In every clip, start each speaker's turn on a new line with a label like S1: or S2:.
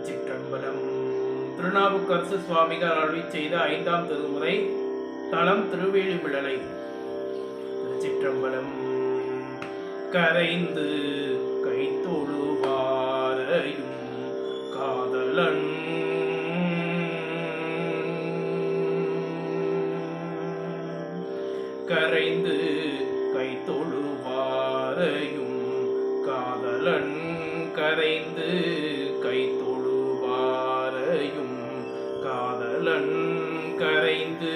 S1: திருச்சிற்றம்பலம் திருநாவுக்கரசு சுவாமிகள் அருளி செய்த ஐந்தாம் திருமுறை தளம் திருவேலிமிழலை. திருச்சிற்றம்பலம். கரைந்து கைத்தொழுவாரையும் காதலன். கரைந்து கைத்தொழுவாரையும் காதலன். கரைந்து கரைந்து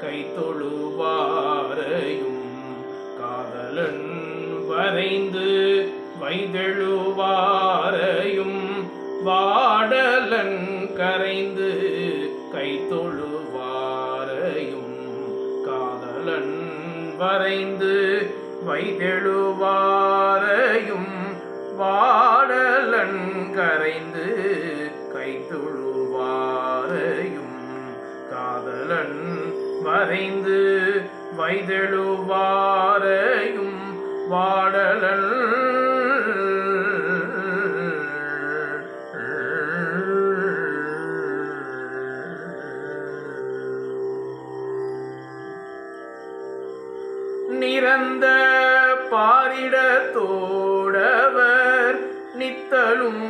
S1: கைத்தொழுவாரையும் காதலன் வரைந்து வைதெழுவாரையும் வாடலன் கரைந்து கைத்தொழுவாரையும் காதலன் வரைந்து வைதெழுவாரையும் வாடலன் கரைந்து கைத்தொழுவாரையும் காதலன் வரைந்து வைதெழுவாரையும் வாடலன். நிறந்த பாரிடத்தோடவர் நித்தலும்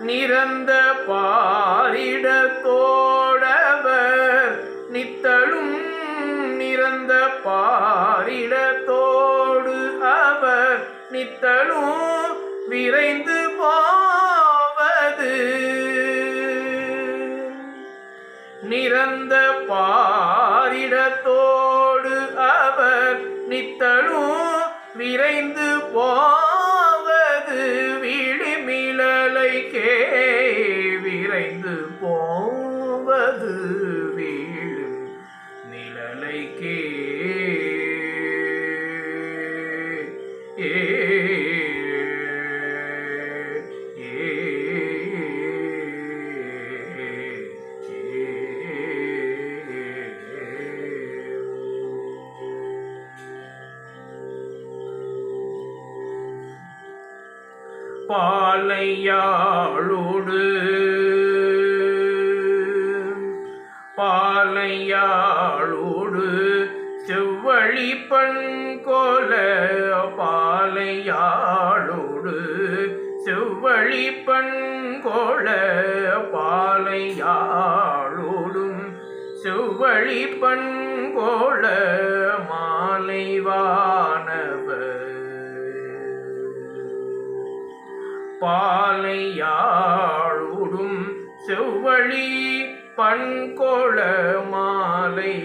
S1: நிறந்த பாரிடத்தோடவர் நித்தழும் நிறந்த பாரிடத்தோடு அவர் நித்தழும் விரைந்து போவது. நிறந்த பாரிடத்தோடு அவர் நித்தழும் விரைந்து போ போவது வீழும் நிழலைக்கே ஏ. பாலையாளோடு பாலையாளோடு செவ்வழி பண்கோல பாலையாளோடு செவ்வழி பண்கோள பாலையாளோடும் செவ்வழி பண்கோள மாலைவானவர். பாலையாளோடும் செவ்வழி பண்கொள மாலைவானவர்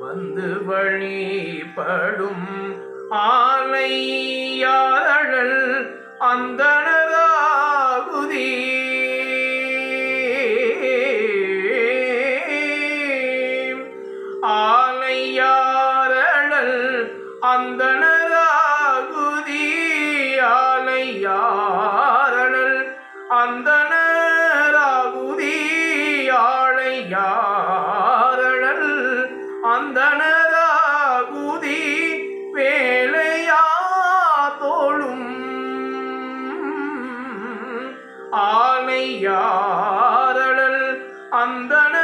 S1: வந்து வழிபடும் ஆலையாழல் அந்தனராகுதி. ஆலையாரழல் அந்தனராகுதி. ஆலையாரழல் அந்தன மனதாகுதி வேளையா தோளும். ஆலையாரழல் அந்தன